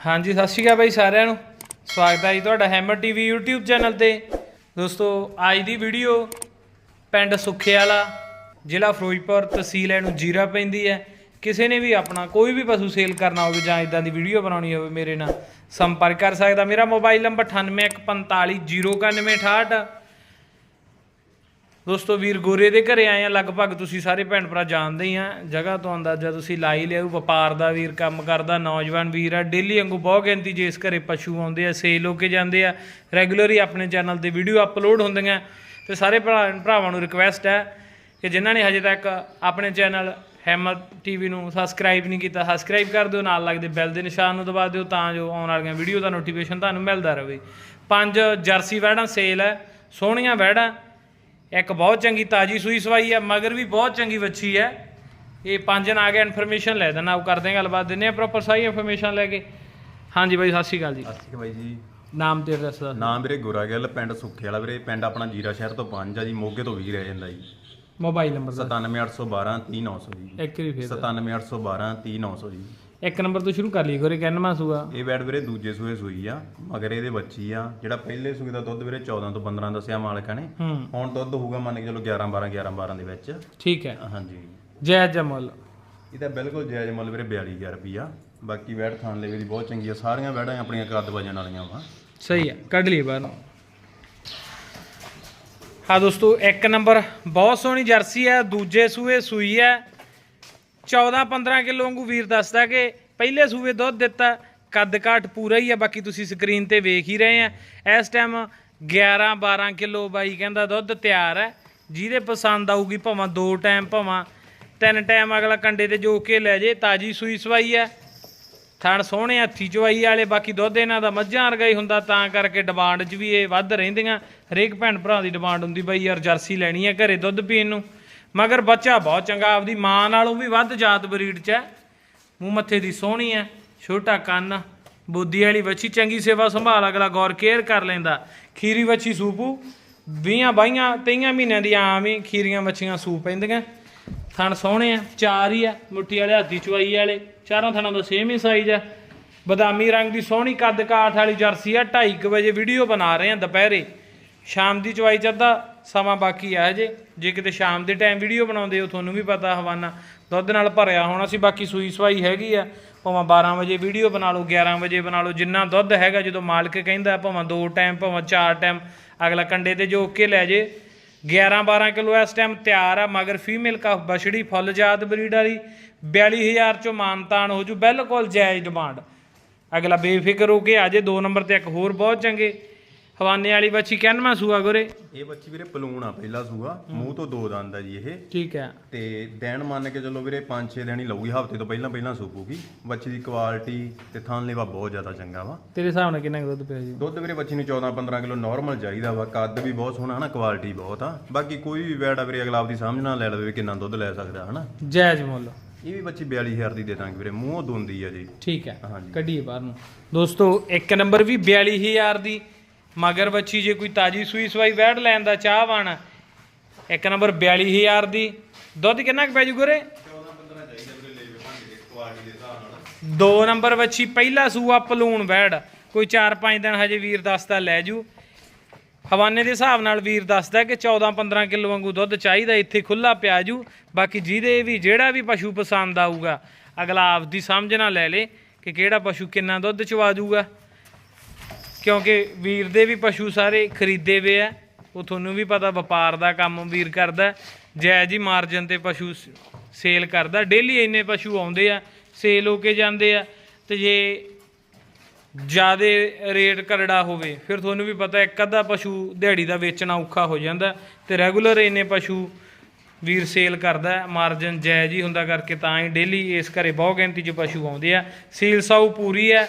ਹਾਂਜੀ, ਸਤਿ ਸ਼੍ਰੀ ਅਕਾਲ ਬਾਈ ਸਾਰਿਆਂ ਨੂੰ। ਸਵਾਗਤ ਹੈ ਜੀ ਤੁਹਾਡਾ ਹੈਮਰ ਟੀਵੀ YouTube ਚੈਨਲ ਤੇ। ਦੋਸਤੋ, ਅੱਜ ਦੀ ਵੀਡੀਓ ਪਿੰਡ ਸੁੱਖੇ ਵਾਲਾ ਜ਼ਿਲ੍ਹਾ ਫਿਰੋਜ਼ਪੁਰ ਤਹਿਸੀਲ ਇਹਨੂੰ ਜੀਰਾ ਪੈਂਦੀ ਹੈ। ਕਿਸੇ ਨੇ ਵੀ ਆਪਣਾ ਕੋਈ ਵੀ ਪਸ਼ੂ ਸੇਲ ਕਰਨਾ ਹੋਵੇ ਜਾਂ ਇਦਾਂ ਦੀ ਵੀਡੀਓ ਬਣਾਉਣੀ ਹੋਵੇ ਮੇਰੇ ਨਾਲ ਸੰਪਰਕ ਕਰ ਸਕਦਾ। ਮੇਰਾ ਮੋਬਾਈਲ ਨੰਬਰ 9815409168 ਦੋਸਤੋ, ਵੀਰ ਗੋਰੇ ਦੇ ਘਰੇ ਆਏ ਆ, ਲਗਭਗ ਤੁਸੀਂ ਸਾਰੇ ਭੈਣ ਭਰਾ ਜਾਣਦੇ ਹੀ ਆ, ਜਗ੍ਹਾ ਤੋਂ ਅੰਦਾਜ਼ਾ ਤੁਸੀਂ ਲਾਈ ਹੀ ਲਿਆ ਵਪਾਰ ਦਾ ਵੀਰ, ਕੰਮ ਕਰਦਾ, ਨੌਜਵਾਨ ਵੀਰ ਆ ਡੇਲੀ ਵਾਂਗੂ ਬਹੁਤ ਗਿਣਤੀ ਜੇ ਇਸ ਘਰੇ ਪਸ਼ੂ ਆਉਂਦੇ ਆ ਸੇਲ ਹੋ ਕੇ ਜਾਂਦੇ ਆ ਰੈਗੂਲਰ ਹੀ ਆਪਣੇ ਚੈਨਲ ਤੇ ਵੀਡੀਓ ਅਪਲੋਡ ਹੁੰਦੀਆਂ, ਤੇ ਸਾਰੇ ਭਰਾ, ਭਰਾਵਾਂ ਨੂੰ ਰਿਕਵੈਸਟ ਹੈ ਕਿ ਜਿਨ੍ਹਾਂ ਨੇ ਹਜੇ ਤੱਕ ਆਪਣੇ ਚੈਨਲ ਹੈਮਰ ਟੀਵੀ ਨੂੰ ਸਬਸਕ੍ਰਾਈਬ ਨਹੀਂ ਕੀਤਾ ਸਬਸਕ੍ਰਾਈਬ ਕਰ ਦਿਓ, ਨਾਲ ਲੱਗਦੇ ਬੈਲ ਦੇ ਨਿਸ਼ਾਨ ਨੂੰ ਦਬਾ ਦਿਓ, ਤਾਂ ਜੋ ਆਉਣ ਵਾਲੀਆਂ ਵੀਡੀਓ ਦਾ ਨੋਟੀਫਿਕੇਸ਼ਨ ਤੁਹਾਨੂੰ ਮਿਲਦਾ ਰਹੇ। ਪੰਜ ਜਰਸੀ ਵੈੜਾਂ ਸੇਲ ਹੈ, ਸੋਹਣੀਆਂ ਵੈੜਾਂ ਇੱਕ ਬਹੁਤ ਚੰਗੀ ਤਾਜੀ ਸੂਈ ਸਵਾਈ ਹੈ ਮਗਰ ਵੀ ਬਹੁਤ ਚੰਗੀ ਵੱਛੀ ਹੈ। ਇਹ ਪੰਜ ਨਾ ਆ ਗਿਆ ਇਨਫੋਰਮੇਸ਼ਨ ਲੈ ਦੇਣਾ ਉਹ ਕਰਦੇ ਹਾਂ ਗੱਲਬਾਤ ਦਿੰਦੇ ਆ ਪ੍ਰੋਪਰ ਸਾਰੀ ਇਨਫੋਰਮੇਸ਼ਨ ਲੈ ਕੇ। ਹਾਂਜੀ ਬਾਈ ਸਤਿ ਸ਼੍ਰੀ ਅਕਾਲ ਜੀ। ਸਤਿ ਸ਼੍ਰੀ ਅਕਾਲ ਬਾਈ ਜੀ। ਨਾਮ ਤੇ ਐਡਰੈਸ ਦਾ ਨਾਮ ਵੀਰੇ ਗੋਰਾ ਗਿੱਲ ਪਿੰਡ ਸੁੱਖੇ ਵਾਲਾ ਵੀਰੇ ਪਿੰਡ ਆਪਣਾ ਜੀਰਾ ਸ਼ਹਿਰ ਤੋਂ ਪੰਜ ਆ ਜੀ ਮੋਗੇ ਤੋਂ ਵੀ ਰਹਿ ਜਾਂਦਾ ਜੀ। ਮੋਬਾਈਲ ਨੰਬਰ ਦਾ 97812 30900 ਜੀ। ਇੱਕ ਵਾਰੀ ਫੇਰ 97812 30900 ਜੀ। ਇੱਕ ਨੰਬਰ ਤੋਂ ਸ਼ੁਰੂ ਕਰ ਲਈ ਗੋਰੇ ਕਹਿਣਵਾ ਸੂਆ? ਇਹ ਬੈਡ ਵੀਰੇ ਦੂਜੇ ਸੂਏ ਸੂਈ ਆ ਮਗਰ ਇਹਦੇ ਬੱਚੀ ਆ ਜਿਹੜਾ ਪਹਿਲੇ ਸੂਏ ਦਾ ਦੁੱਧ ਵੀਰੇ 14 ਤੋਂ 15 ਦੱਸਿਆ ਮਾਲਕਾਂ ਨੇ। ਹੁਣ ਦੁੱਧ ਹੋਊਗਾ ਮੰਨ ਕੇ ਚਲੋ 11 12 11 12 ਦੇ ਵਿੱਚ। ਠੀਕ ਹੈ। ਹਾਂਜੀ। ਜੈ ਜਮਲ ਇਹਦਾ ਬਿਲਕੁਲ ਜਾਇਜ਼ ਮੁੱਲ ਵੀਰੇ 42000 ਰੁਪਿਆ ਬਾਕੀ ਵੈੜ ਖਾਣ ਲਈ ਵੀ ਬਹੁਤ ਚੰਗੀ ਆ। ਸਾਰੀਆਂ ਵੈੜਾਂ ਆਪਣੀਆਂ ਕੱਦ ਵਜਣ ਵਾਲੀਆਂ ਵਾ। ਸਹੀ ਹੈ ਕੱਢ ਲਈ ਬਾਹਰ ਨੂੰ। ਹਾਂ ਦੋਸਤੋ ਇੱਕ ਨੰਬਰ ਬਹੁਤ ਸੋਹਣੀ ਜਰਸੀ ਹੈ ਦੂਜੇ ਸੂਏ ਸੂਈ ਹੈ 14 15 ਕਿਲੋ ਵਾਂਗੂ ਵੀਰ ਦੱਸਦਾ ਕਿ ਪਹਿਲੇ ਸੂਏ ਦੁੱਧ ਦਿੱਤਾ, ਕੱਦ ਕਾਟ ਪੂਰਾ ਹੀ ਹੈ ਬਾਕੀ ਤੁਸੀਂ ਸਕਰੀਨ ਤੇ ਵੇਖ ਹੀ ਰਹੇ ਆ। ਇਸ ਟਾਈਮ 11 12 ਕਿਲੋ ਬਾਈ ਕਹਿੰਦਾ ਦੁੱਧ ਤਿਆਰ ਹੈ ਜਿਹਦੇ ਪਸੰਦ ਆਊਗੀ ਭਾਵਾਂ ਦੋ ਟਾਈਮ ਭਾਵਾਂ ਤਿੰਨ ਟਾਈਮ ਅਗਲਾ ਕੰਡੇ ਤੇ ਜੋ ਕੇ ਲੈ ਜੇ, ਤਾਜੀ ਸੂਈ ਸਵਾਈ ਹੈ ਥਣ ਸੋਹਣੇ ਹੱਥੀ ਚਵਾਈ ਵਾਲੇ, ਬਾਕੀ ਦੁੱਧ ਇਹਨਾਂ ਦਾ ਮੱਝਾਂ ਵਰਗਾ ਹੀ ਹੁੰਦਾ, ਤਾਂ ਕਰਕੇ ਡਿਮਾਂਡ 'ਚ ਵੀ ਇਹ ਵੱਧ ਰਹਿੰਦੀਆਂ। ਹਰੇਕ ਭੈਣ ਭਰਾ ਦੀ ਡਿਮਾਂਡ ਹੁੰਦੀ, ਬਈ ਯਾਰ ਜਰਸੀ ਲੈਣੀ ਹੈ ਘਰੇ ਦੁੱਧ ਪੀਣ ਨੂੰ। ਮਗਰ ਬੱਚਾ ਬਹੁਤ ਚੰਗਾ, ਆਪਦੀ ਮਾਂ ਨਾਲੋਂ ਵੀ ਵੱਧ ਜਾਤ ਬਰੀਡ 'ਚ ਹੈ। ਮੂੰਹ ਮੱਥੇ ਦੀ ਸੋਹਣੀ ਹੈ, ਛੋਟਾ ਕੰਨ, ਬੁੱਧੀ ਵਾਲੀ ਵੱਛੀ ਚੰਗੀ ਸੇਵਾ ਸੰਭਾਲ, ਅਗਲਾ ਗੌਰ ਕੇਅਰ ਕਰ ਲੈਂਦਾ। ਖੀਰੀ ਵੱਛੀ ਸੂਪੂ 20 ਬਾਈਆਂ 23 ਮਹੀਨਿਆਂ ਦੀ ਆਮ ਹੀ ਖੀਰੀਆਂ ਵੱਛੀਆਂ ਸੂਪ ਪੈਂਦੀਆਂ। ਥਣ ਸੋਹਣੇ ਆ, ਚਾਰ ਹੀ ਆ, ਮੁੱਠੀ ਵਾਲੇ, ਹੱਥੀ ਚਵਾਈ ਵਾਲੇ, ਚਾਰਾਂ ਥਣਾਂ ਦਾ ਸੇਮ ਹੀ ਸਾਈਜ਼ ਆ ਬਦਾਮੀ ਰੰਗ ਦੀ ਸੋਹਣੀ ਕੱਦ ਕਾਠ ਵਾਲੀ ਜਰਸੀ ਆ 2:30 ਵਜੇ ਵੀਡੀਓ ਬਣਾ ਰਹੇ ਆ ਦੁਪਹਿਰੇ। ਸ਼ਾਮ ਦੀ ਚਵਾਈ ਚ ਸਮਾਂ ਬਾਕੀ ਆ ਹਜੇ। ਜੇ ਕਿਤੇ ਸ਼ਾਮ ਦੇ ਟਾਈਮ ਵੀਡੀਓ ਬਣਾਉਂਦੇ ਹੋ, ਤੁਹਾਨੂੰ ਵੀ ਪਤਾ ਹਵਾਨਾ, ਦੁੱਧ ਨਾਲ ਭਰਿਆ ਹੋਣਾ ਸੀ, ਬਾਕੀ ਸੂਈ ਸਵਾਈ ਹੈਗੀ ਆ। ਭਾਵੇਂ 12 ਵਜੇ ਵੀਡੀਓ ਬਣਾ ਲਓ 11 ਵਜੇ ਬਣਾ ਲਓ, ਜਿੰਨਾ ਦੁੱਧ ਹੈਗਾ, ਜਦੋਂ ਮਾਲਕ ਕਹਿੰਦਾ, ਭਾਵੇਂ ਦੋ ਟਾਈਮ ਭਾਵੇਂ ਚਾਰ ਟਾਈਮ ਅਗਲਾ ਕੰਡੇ ਤੇ ਜੋ ਕੇ ਲੈ ਜੇ। 11 12 ਕਿਲੋ ਇਸ ਟਾਈਮ ਤਿਆਰ ਆ, ਮਗਰ ਫੀਮੇਲ ਕਾ ਬਛੜੀ, ਫੁੱਲ ਜਾਤ ਬਰੀਡ ਵਾਲੀ 42000 ਚੋਂ ਮਾਨਤਾਨ ਹੋ ਜੂ, ਬਿਲਕੁਲ ਜਾਇਜ਼ ਡਿਮਾਂਡ ਅਗਲਾ ਬੇਫਿਕਰ ਹੋ ਕੇ ਆ ਜੇ 2 ਨੰਬਰ ਤੇ ਇੱਕ ਹੋਰ ਬਹੁਤ ਚੰਗੇ। ਹਵਾਨੇ ਵਾਲੀ ਬੱਚੀ ਕਹਿਣਵਾ ਸੂਆ ਗੋਰੇ? ਇਹ ਬੱਚੀ ਵੀਰੇ ਪਲੂਣ ਆ ਪਹਿਲਾ ਸੂਆ। ਮੂੰਹ ਤੋਂ ਦੋ ਦੰਦ ਆ ਜੀ ਇਹ। ਠੀਕ ਹੈ। ਤੇ ਦਿਨ ਮੰਨ ਕੇ ਚੱਲੋ ਵੀਰੇ 5-6 ਦਿਨ ਹੀ ਲਊਗੀ ਹਫ਼ਤੇ ਤੋਂ ਪਹਿਲਾਂ ਪਹਿਲਾਂ ਸੂਪੂਗੀ। ਬੱਚੀ ਦੀ ਕੁਆਲਿਟੀ ਤੇ ਥਣ ਲੇਵਾ ਬਹੁਤ ਜ਼ਿਆਦਾ ਚੰਗਾ ਵਾ। ਤੇਰੇ ਹਿਸਾਬ ਨਾਲ ਕਿੰਨਾ ਕੁ ਦੁੱਧ ਪਿਆ ਜੀ? ਦੁੱਧ ਵੀਰੇ ਬੱਚੀ ਨੂੰ 14-15 ਕਿਲੋ ਨਾਰਮਲ ਚਾਹੀਦਾ ਵਾ। ਕੱਦ ਵੀ ਬਹੁਤ ਸੋਹਣਾ ਹਨਾ ਕੁਆਲਿਟੀ ਬਹੁਤ ਆ। ਬਾਕੀ ਕੋਈ ਵੀ ਵੈੜ ਆ ਵੀਰੇ ਅਗਲਾ ਆਪਦੀ ਸਮਝ ਨਾਲ ਲੈ ਲਵੇ ਕਿੰਨਾ ਦੁੱਧ ਲੈ ਸਕਦਾ ਹਨਾ। ਜਾਇਜ਼ ਮੁੱਲ। ਇਹ ਵੀ ਬੱਚੀ 42000 ਦੀ ਦੇ ਦਾਂਗੇ ਵੀਰੇ। ਮੂੰਹੋਂ ਦੁੰਦੀ ਆ ਜੀ। ਠੀਕ ਹੈ। ਕੱਢੀਏ ਬਾਹਰ ਨੂੰ। ਦੋਸਤੋ ਇੱਕ ਨੰਬਰ ਵੀ 42000 ਦੀ ਮਗਰ ਬੱਚੀ ਜੇ ਕੋਈ ਤਾਜੀ ਸੂਈ ਸਵਾਈ ਵੈੜ ਲੈਣ ਦਾ ਚਾਹਵਾਨ ਆ, ਇੱਕ ਨੰਬਰ 42000 ਦੀ। ਦੁੱਧ ਕਿੰਨਾ ਕੁ ਪੈ ਜੂ ਗੁਰੇ? 14-15 ਦੋ ਨੰਬਰ ਵੱਛੀ ਪਹਿਲਾ ਸੂਆ ਪਲੂਣ ਵੈੜ। ਕੋਈ 4-5 ਦਿਨ ਹਜੇ ਵੀਰ ਦੱਸਦਾ ਲੈ ਜੂ। ਹਵਾਨੇ ਦੇ ਹਿਸਾਬ ਨਾਲ ਵੀਰ ਦੱਸਦਾ ਕਿ 14-15 ਕਿਲੋ ਵਾਂਗੂ ਦੁੱਧ ਚਾਹੀਦਾ ਇੱਥੇ ਖੁੱਲਾ ਪਿਆ ਜੂ। ਬਾਕੀ ਜਿਹਦੇ ਵੀ ਜਿਹੜਾ ਵੀ ਪਸ਼ੂ ਪਸੰਦ ਆਊਗਾ ਅਗਲਾ ਆਪਦੀ ਸਮਝ ਨਾਲ ਲੈ ਲੇ ਕਿ ਕਿਹੜਾ ਪਸ਼ੂ ਕਿੰਨਾ ਦੁੱਧ ਚਵਾ ਜੂਗਾ। ਕਿਉਂਕਿ ਵੀਰ ਦੇ ਵੀ ਪਸ਼ੂ ਸਾਰੇ ਖਰੀਦੇ ਵੇ ਆ। ਉਹ ਤੁਹਾਨੂੰ ਵੀ ਪਤਾ ਵਪਾਰ ਦਾ ਕੰਮ ਵੀਰ ਕਰਦਾ। ਜਾਇਜ਼ ਹੀ ਮਾਰਜਨ ਤੇ ਪਸ਼ੂ ਸ- ਸੇਲ ਕਰਦਾ। ਡੇਲੀ ਇੰਨੇ ਪਸ਼ੂ ਆਉਂਦੇ ਆ, ਸੇਲ ਹੋ ਕੇ ਜਾਂਦੇ ਆ। ਤੇ ਜੇ ਜਿਆਦੇ ਰੇਟ ਕਰੜਾ ਹੋਵੇ, ਫਿਰ ਤੁਹਾਨੂੰ ਵੀ ਪਤਾ ਇੱਕ ਅੱਧਾ ਪਸ਼ੂ ਦਿਹਾੜੀ ਦਾ ਵੇਚਣਾ ਔਖਾ ਹੋ ਜਾਂਦਾ। ਤੇ ਰੈਗੂਲਰ ਇੰਨੇ ਪਸ਼ੂ ਵੀਰ ਸੇਲ ਕਰਦਾ। ਮਾਰਜਨ ਜਾਇਜ਼ ਹੀ ਹੁੰਦਾ ਕਰਕੇ ਤਾਂ ਹੀ ਡੇਲੀ ਇਸ ਘਰੇ ਬਹੁ ਗਿਣਤੀ 'ਚ ਪਸ਼ੂ ਆਉਂਦੇ ਆ। ਸੇਲ ਸਾਊ ਪੂਰੀ ਹੈ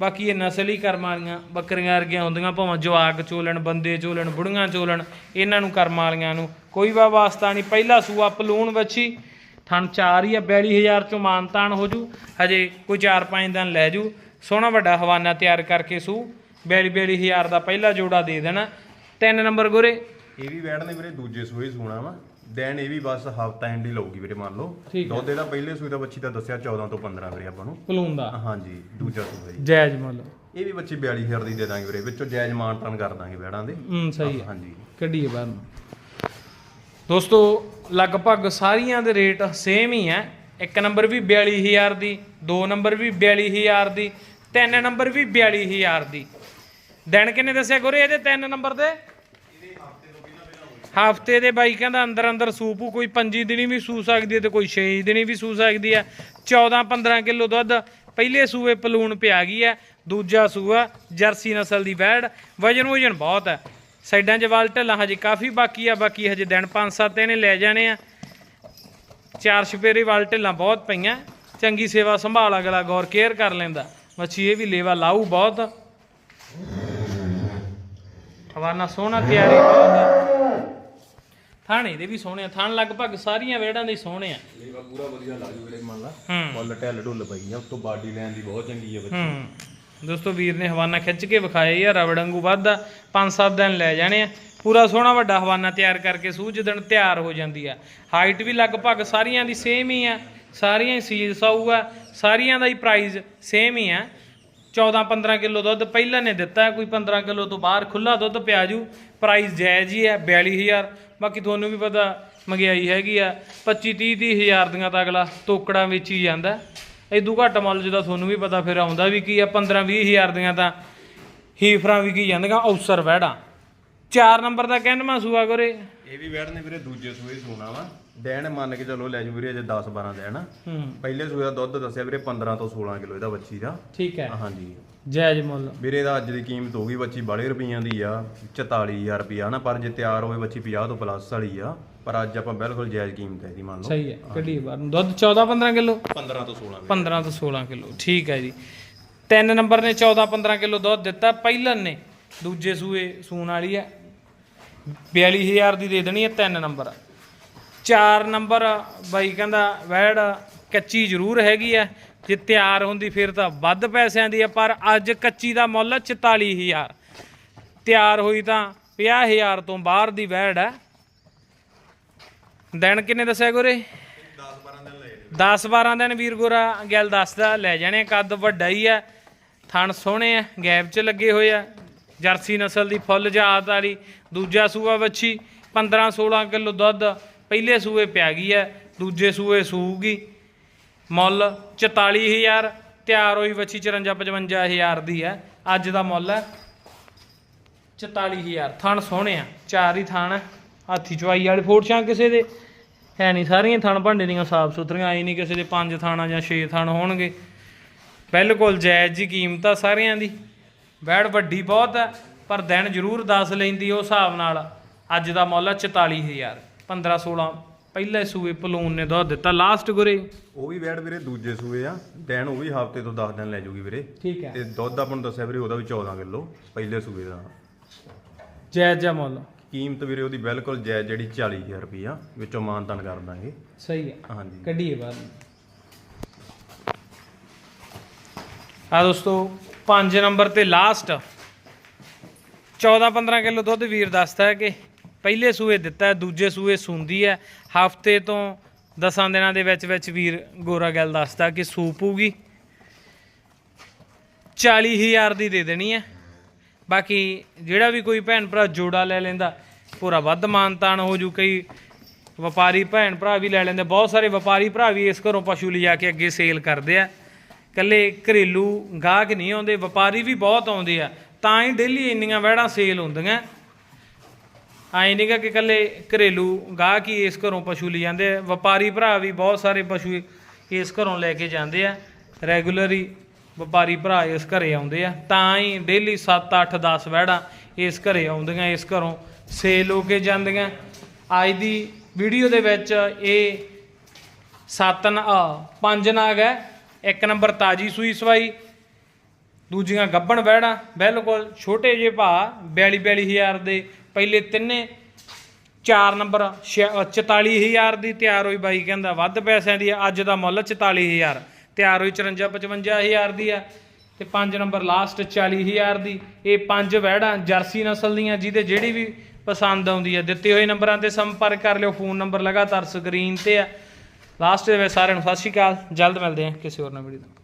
ਬਾਕੀ ਇਹ ਨਸਲੀ ਕਰਮ ਵਾਲੀਆਂ, ਬੱਕਰੀਆਂ ਵਰਗੀਆਂ ਹੁੰਦੀਆਂ, ਭਾਵੇਂ ਜਵਾਕ ਚੋਲਣ, ਬੰਦੇ ਚੋਲਣ, ਬੁੜੀਆਂ ਚੋਲਣ, ਇਹਨਾਂ ਨੂੰ ਕਰਮ ਵਾਲੀਆਂ ਨੂੰ। ਕੋਈ ਵਾ ਵਾਸਤਾ ਨਹੀਂ, ਪਹਿਲਾ ਸੂਆ ਪਲੂਣ ਵੱਛੀ, ਥਣ ਚਾਰ ਹੀ ਆ 42000 ਚੋਂ ਮਾਨਤਾਨ ਹੋ ਜੂ, ਹਜੇ ਕੋਈ 4-5 ਦਿਨ ਲੈ ਜੂ। ਸੋਹਣਾ ਵੱਡਾ ਹਵਾਨਾ ਤਿਆਰ ਕਰਕੇ ਸੂ 42-42000 ਦਾ ਪਹਿਲਾ ਜੋੜਾ ਦੇ ਦੇਣਾ। ਤਿੰਨ ਨੰਬਰ ਗੋਰੇ। ਇਹ ਵੀ ਵੈੜ ਵੀਰੇ, ਦੂਜੇ ਸੂਏ ਸੂਣਾ ਵਾ। ਦੇਣ ਇਹ ਵੀ ਬਸ ਹਫਤਾ ਐਂਡ ਹੀ ਲਊਗੀ ਵੀਰੇ ਮੰਨ ਲਓ। ਠੀਕ ਹੈ। ਦੁੱਧ ਇਹਦਾ ਪਹਿਲੇ ਸੂਈ ਦਾ ਬੱਚੀ ਦਾ ਦੱਸਿਆ 14 ਤੋਂ 15 ਵੀਰੇ ਆਪਾਂ ਨੂੰ। ਪਲੂਨ ਦਾ। ਹਾਂਜੀ ਦੂਜਾ ਸੂਆ ਜੀ। ਜਾਇਜ਼ ਮੁੱਲ। ਇਹ ਵੀ ਬੱਚੀ 42000 ਦੀ ਦੇ ਦਾਂਗੇ ਵੀਰੇ ਵਿੱਚੋਂ ਜਾਇਜ਼ ਮਾਨਤਾਨ ਕਰ ਦਾਂਗੇ ਬੈੜਾਂ ਦੇ। ਹੂੰ ਸਹੀ ਹੈ। ਹਾਂਜੀ। ਕੱਢੀਏ ਬਾਹਰ ਨੂੰ। ਦੋਸਤੋ ਲਗਭਗ ਸਾਰੀਆਂ ਦੇ ਰੇਟ ਸੇਮ ਹੀ ਹੈ। ਇੱਕ ਨੰਬਰ ਵੀ 42000 ਦੀ ਦੋ ਨੰਬਰ ਵੀ 42000 ਦੀ ਤਿੰਨ ਨੰਬਰ ਵੀ 42000 ਦੀ। ਦਿਨ ਕਿੰਨੇ ਦੱਸਿਆ ਗੁਰੇ ਇਹਦੇ ਤਿੰਨ ਨੰਬਰ ਦੇ? ਹਫ਼ਤੇ ਦੇ ਬਾਈ ਕਹਿੰਦਾ ਅੰਦਰ ਅੰਦਰ ਸੂਪੂ ਕੋਈ 5 ਦਿਨੀ ਵੀ ਸੂ ਸਕਦੀ ਹੈ ਤੇ ਕੋਈ 6 ਦਿਨੀ ਵੀ ਸੂ ਸਕਦੀ ਹੈ। 14 15 ਕਿਲੋ ਦੁੱਧ ਪਹਿਲੇ ਸੂਏ ਪਲੂਣ ਪਿਆ ਗਈ ਹੈ, ਦੂਜਾ ਸੂਆ ਜਰਸੀ ਨਸਲ ਦੀ ਵੈੜ, ਵਜਨ ਵਜਨ ਬਹੁਤ ਹੈ। ਸਾਈਡਾਂ 'ਚ ਵਾਲ ਢੱਲਾਂ ਹਜੇ ਕਾਫੀ ਬਾਕੀ ਆ, ਬਾਕੀ ਹਜੇ ਦਿਨ 5-7 ਇਹਨੇ ਲੈ ਜਾਣੇ ਆ। ਚਾਰ ਛਪੇਰੇ ਵਾਲ ਢਿੱਲਾਂ ਬਹੁਤ ਪਈਆਂ, ਚੰਗੀ ਸੇਵਾ ਸੰਭਾਲ ਅਗਲਾ ਗੌਰ ਕੇਅਰ ਕਰ ਲੈਂਦਾ। ਮੱਛੀ ਇਹ ਵੀ ਲੇਵਾ ਲਾਊ ਬਹੁਤ। ਹਵਾਨਾ ਸੋਹਣਾ ਤਿਆਰੀ ਬਹੁਤ ਥਾਣੇ ਦੇ ਵੀ ਸੋਹਣੇ ਆ ਥਾਣ ਲਗਭਗ ਸਾਰੀਆਂ ਵੇੜਾਂ ਦੇ ਹੀ ਸੋਹਣੇ ਆ। ਲੇਵਾ ਪੂਰਾ ਵਧੀਆ ਲਾ ਜੂ ਵੀਰੇ ਮੰਨ ਲਾ। ਹੂੰ। ਮੁੱਲ ਢਿੱਲ ਢੁੱਲ ਪਈ ਆ ਉਤੋਂ ਬਾਡੀ ਲੈਣ ਦੀ ਬਹੁਤ ਚੰਗੀ ਆ ਬੱਚੀ। ਹੂੰ। ਦੋਸਤੋ ਵੀਰ ਨੇ ਹਵਾਨਾ ਖਿੱਚ ਕੇ ਵਿਖਾਇਆ ਯਾਰ ਰਬੜ ਵਾਂਗੂ ਵੱਧਦਾ 5-7 ਦਿਨ ਲੈ ਜਾਣੇ ਆ। ਪੂਰਾ ਸੋਹਣਾ ਵੱਡਾ ਹਵਾਨਾ ਤਿਆਰ ਕਰਕੇ ਸੂਝ ਦਿਨ ਤਿਆਰ ਹੋ ਜਾਂਦੀ ਆ। ਹਾਈਟ ਵੀ ਲਗਭਗ ਸਾਰੀਆਂ ਦੀ ਸੇਮ ਹੀ ਆ ਸਾਰੀਆਂ ਹੀ ਸੀਲ ਸਾਊ ਆ ਸਾਰੀਆਂ ਦਾ ਹੀ ਪ੍ਰਾਈਸ ਸੇਮ ਹੀ ਆ। 14-15 ਕਿਲੋ ਦੁੱਧ ਪਹਿਲਾਂ ਨੇ ਦਿੱਤਾ ਹੈ, ਕੋਈ 15 ਕਿਲੋ ਤੋਂ ਬਾਹਰ ਖੁੱਲਾ ਦੁੱਧ ਪਿਆ ਜੂ ਪ੍ਰਾਈਸ ਜਾਇਜ਼ ਹੀ ਹੈ 42000 ਬਾਕੀ ਤੁਹਾਨੂੰ ਵੀ ਪਤਾ ਮਹਿੰਗਾਈ ਹੈਗੀ ਆ 25 30 ਹਜ਼ਾਰ ਦੀਆਂ ਤਾਂ ਅਗਲਾ ਤੋਕੜਾਂ ਵਿੱਚ ਹੀ ਜਾਂਦਾ। ਇਦੋਂ ਘੱਟ ਮੁੱਲ ਜਿਹਦਾ ਤੁਹਾਨੂੰ ਵੀ ਪਤਾ ਫਿਰ ਆਉਂਦਾ ਵੀ ਕੀ ਆ 15 20 ਹਜ਼ਾਰ ਦੀਆਂ ਤਾਂ ਹੀਫਰਾਂ ਵੀ ਕੀ ਜਾਂਦੀਆਂ, ਔਸਰ ਵਹਿੜਾ। 4 ਨੰਬਰ ਦਾ ਕਹਿੰਦਾ ਸੂਆ ਗੋਰੇ। ਇਹ ਵੀ ਬੈੜ ਨੇ ਵੀਰੇ, ਦੂਜੇ ਸੂਏ ਸੋਨਾ ਵਾ। ਦੇਣ ਮੰਨ ਕੇ ਚਲੋ ਲੈ ਜੂ ਵੀਰੇ ਅਜੇ 10 12 ਦੇਣ। ਹੂੰ। ਪਹਿਲੇ ਸੂਏ ਦਾ ਦੁੱਧ ਦੱਸਿਆ ਵੀਰੇ 15 ਤੋਂ 16 ਕਿਲੋ ਇਹਦਾ ਬੱਚੀ ਦਾ। ਠੀਕ ਹੈ। ਹਾਂਜੀ। ਜਾਇਜ਼ ਮੁੱਲ। ਵੀਰੇ ਦਾ ਅੱਜ ਦੀ ਕੀਮਤ ਹੋਊਗੀ ਬੱਚੀ ਬਾਲੇ ਰੁਪਈਆਂ ਦੀ ਆ 44000 ਰੁਪਈਆ ਨਾ ਪਰ ਜੇ ਤਿਆਰ ਹੋਵੇ ਬੱਚੀ 50 ਤੋਂ ਪਲੱਸ ਵਾਲੀ ਆ ਪਰ ਅੱਜ ਆਪਾਂ ਬਿਲਕੁਲ ਜਾਇਜ਼ ਕੀਮਤ ਹੈ ਦੀ ਮੰਨ ਲਓ। ਸਹੀ ਹੈ ਕੱਢੀ ਬਾਹਰ ਨੂੰ ਦੁੱਧ 14 15 ਕਿਲੋ? 15 ਤੋਂ 16 15 ਤੋਂ 16 ਕਿਲੋ ਠੀਕ ਹੈ ਜੀ। ਤਿੰਨ ਨੰਬਰ ਨੇ 14 15 ਕਿਲੋ ਦੁੱਧ ਦਿੱਤਾ ਪਹਿਲਨ ਨੇ। ਦੂਜੇ ਸੂਏ ਸੂਣ ਵਾਲੀ ਹੈ 42000 ਦੀ ਦੇ ਦੇਣੀ ਹੈ ਤਿੰਨ ਨੰਬਰ ਚਾਰ ਨੰਬਰ ਬਾਈ ਕਹਿੰਦਾ, ਵੈੜ ਕੱਚੀ ਜ਼ਰੂਰ ਹੈਗੀ ਆ ਜੇ ਤਿਆਰ ਹੁੰਦੀ ਫਿਰ ਤਾਂ ਵੱਧ ਪੈਸਿਆਂ ਦੀ ਆ ਪਰ ਅੱਜ ਕੱਚੀ ਦਾ ਮੁੱਲ 44000 ਤਿਆਰ ਹੋਈ ਤਾਂ 50000 ਤੋਂ ਬਾਹਰ ਦੀ ਵੈੜ ਹੈ ਦਿਨ ਕਿੰਨੇ ਦੱਸਿਆ ਗੋਰੇ? 10 12 ਦਿਨ ਵੀਰ ਗੋਰਾ, ਗੱਲ ਦੱਸਦਾ, ਲੈ ਜਾਣੇ ਕੱਦ ਵੱਡਾ ਹੀ ਆ ਥਣ ਸੋਹਣੇ ਆ ਗੈਪ 'ਚ ਲੱਗੇ ਹੋਏ ਆ ਜਰਸੀ ਨਸਲ ਦੀ ਫੁੱਲ ਜਾਤ ਵਾਲੀ, ਦੂਜਾ ਸੂਆ ਵੱਛੀ 15 16 ਕਿਲੋ ਦੁੱਧ। ਪਹਿਲੇ ਸੂਏ ਪੈ ਗਈ ਹੈ ਦੂਜੇ ਸੂਏ ਸੂਗੀ ਮੁੱਲ 44000 ਤਿਆਰ ਹੋਈ ਵੱਛੀ 54 55000 ਦੀ ਹੈ ਅੱਜ ਦਾ ਮੁੱਲ ਹੈ 44000 ਥਣ ਸੋਹਣੇ ਆ, ਚਾਰ ਹੀ ਥਣ ਆ। ਹਾਥੀ ਚਵਾਈ ਵਾਲੇ ਫੋਟਛਾਂ ਕਿਸੇ ਦੇ? ਹੈ ਨਹੀਂ, ਸਾਰੀਆਂ ਥਣ ਭਾਂਡੇ ਦੀਆਂ ਸਾਫ਼ ਸੁਥਰੀਆਂ, ਆਈ ਨਹੀਂ ਕਿਸੇ ਦੇ ਪੰਜ ਥਾਣਾ ਜਾਂ ਛੇ ਥਣ ਹੋਣਗੇ। ਬਿਲਕੁਲ ਜਾਇਜ਼ ਜੀ ਕੀਮਤ ਆ ਸਾਰਿਆਂ ਦੀ। ਬੈੜ ਵੱਡੀ ਬਹੁਤ ਹੈ ਪਰ ਦਿਨ ਜ਼ਰੂਰ 10 ਲੈਂਦੀ ਉਹ ਹਿਸਾਬ ਨਾਲ। ਅੱਜ ਦਾ ਮੁੱਲ ਆ 44000 15 16 ਪਹਿਲੇ ਸੂਏ ਪਲੂਨ ਨੇ ਦੁੱਧ ਦਿੱਤਾ ਲਾਸਟ ਗੁਰੇ। ਉਹ ਵੀ ਬੈੜ ਵੀਰੇ ਦੂਜੇ ਸੂਏ ਆ। ਦੇਣ ਉਹ ਵੀ ਹਫ਼ਤੇ ਤੋਂ 10 ਦਿਨ ਲੈ ਜੂਗੀ ਵੀਰੇ। ਠੀਕ ਹੈ। ਤੇ ਦੁੱਧ ਆਪਾਂ ਨੂੰ ਦੱਸਿਆ ਵੀਰੇ ਉਹਦਾ ਵੀ 14 ਕਿਲੋ ਪਹਿਲੇ ਸੂਏ ਦਾ। ਜਾਇਜ਼ ਜਾ ਮੁੱਲ। ਕੀਮਤ ਵੀਰੇ ਉਹਦੀ ਬਿਲਕੁਲ ਜਾਇਜ਼ ਜਿਹੜੀ 40000 ਰੁਪਈਆ ਵਿੱਚੋਂ ਮਾਨਤਾਨ ਕਰ ਦਾਂਗੇ। ਸਹੀ ਹੈ। ਹਾਂਜੀ। ਕੱਢੀਏ ਬਾਹਰ। ਆ ਦੋਸਤੋ 5 ਨੰਬਰ ਤੇ ਲਾਸਟ 14 15 ਕਿਲੋ ਦੁੱਧ ਵੀਰ ਦੱਸਦਾ ਹੈ ਕਿ ਪਹਿਲੇ ਸੂਏ ਦਿੱਤਾ, ਦੂਜੇ ਸੂਏ ਸੂੰਦੀ ਹੈ। ਹਫ਼ਤੇ ਤੋਂ 10 ਦਿਨਾਂ ਦੇ ਵਿੱਚ ਵਿੱਚ ਵੀਰ ਗੋਰਾ ਗੱਲ ਦੱਸਦਾ ਕਿ ਸੂਪੂਗੀ 40000 ਦੀ ਦੇ ਦੇਣੀ ਹੈ। ਬਾਕੀ ਜਿਹੜਾ ਵੀ ਕੋਈ ਭੈਣ ਭਰਾ ਜੋੜਾ ਲੈ ਲੈਂਦਾ ਪੂਰਾ ਵੱਧ ਮਾਨਤਾਨ ਹੋ ਜੂ, ਕਈ ਵਪਾਰੀ ਭੈਣ ਭਰਾ ਵੀ ਲੈ ਲੈਂਦੇ। ਬਹੁਤ ਸਾਰੇ ਵਪਾਰੀ ਭਰਾ ਵੀ ਇਸ ਘਰੋਂ ਪਸ਼ੂ ਲਿਜਾ ਕੇ ਅੱਗੇ ਸੇਲ ਕਰਦੇ ਆ। ਕੱਲੇ ਘਰੇਲੂ ਗਾਹਕ ਨਹੀਂ ਆਉਂਦੇ, ਵਪਾਰੀ ਵੀ ਬਹੁਤ ਆਉਂਦੇ ਆ। ਤਾਂ ਹੀ ਡੇਲੀ ਇੰਨੀਆਂ ਵਹਿੜਾਂ ਸੇਲ ਹੁੰਦੀਆਂ। ਆਈ ਨਹੀਂਗਾ ਕਿ ਇਕੱਲੇ ਘਰੇਲੂ ਗਾਹਕ ਹੀ ਇਸ ਘਰੋਂ ਪਸ਼ੂ ਲਈ ਜਾਂਦੇ ਆ। ਵਪਾਰੀ ਭਰਾ ਵੀ ਬਹੁਤ ਸਾਰੇ ਪਸ਼ੂ ਇਸ ਘਰੋਂ ਲੈ ਕੇ ਜਾਂਦੇ ਆ। ਰੈਗੂਲਰੀ ਵਪਾਰੀ ਭਰਾ ਇਸ ਘਰੇ ਆਉਂਦੇ ਆ। ਤਾਂ ਹੀ ਡੇਲੀ 7 8 10 ਵਹਿੜਾਂ ਇਸ ਘਰੇ ਆਉਂਦੀਆਂ, ਇਸ ਘਰੋਂ ਸੇਲ ਹੋ ਕੇ ਜਾਂਦੀਆਂ। ਅੱਜ ਦੀ ਵੀਡੀਓ ਦੇ ਵਿੱਚ ਇਹ ਸੱਤ ਆ ਪੰਜ ਨਾਗ ਹੈ। ਇੱਕ ਨੰਬਰ ਤਾਜੀ ਸੂਈ ਸਵਾਈ, ਦੂਜੀਆਂ ਗੱਬਣ ਬਹਿੜਾ ਬਿਲਕੁਲ ਛੋਟੇ ਜਿਹੇ ਭਾ 42 42000 ਦੇ ਪਹਿਲੇ ਤਿੰਨੇ 4 ਨੰਬਰ ਛਿ- ਅ, 44000 ਦੀ ਤਿਆਰ ਹੋਈ ਬਾਈ ਕਹਿੰਦਾ ਵੱਧ ਪੈਸਿਆਂ ਦੀ ਆ ਅੱਜ ਦਾ ਮੁੱਲ 44000 ਤਿਆਰ ਹੋਈ 54 55000 ਦੀ ਆ ਤੇ 5 ਨੰਬਰ ਲਾਸਟ 40000 ਦੀ। ਇਹ ਪੰਜ ਵਹਿੜਾਂ ਜਰਸੀ ਨਸਲ ਦੀਆਂ ਜਿਹਦੇ ਜਿਹੜੀ ਵੀ ਪਸੰਦ ਆਉਂਦੀ ਹੈ ਦਿੱਤੇ ਹੋਏ ਨੰਬਰਾਂ ਤੇ ਸੰਪਰਕ ਕਰ ਲਿਓ ਫੋਨ ਨੰਬਰ ਲਗਾਤਾਰ ਸਕਰੀਨ ਤੇ ਆ। ਲਾਸਟ ਦੇ ਵਿੱਚ ਸਾਰਿਆਂ ਨੂੰ ਸਤਿ ਸ਼੍ਰੀ ਅਕਾਲ ਜਲਦ ਮਿਲਦੇ ਹਾਂ ਕਿਸੇ ਹੋਰ ਨਵੀਂ ਵੀਡੀਓ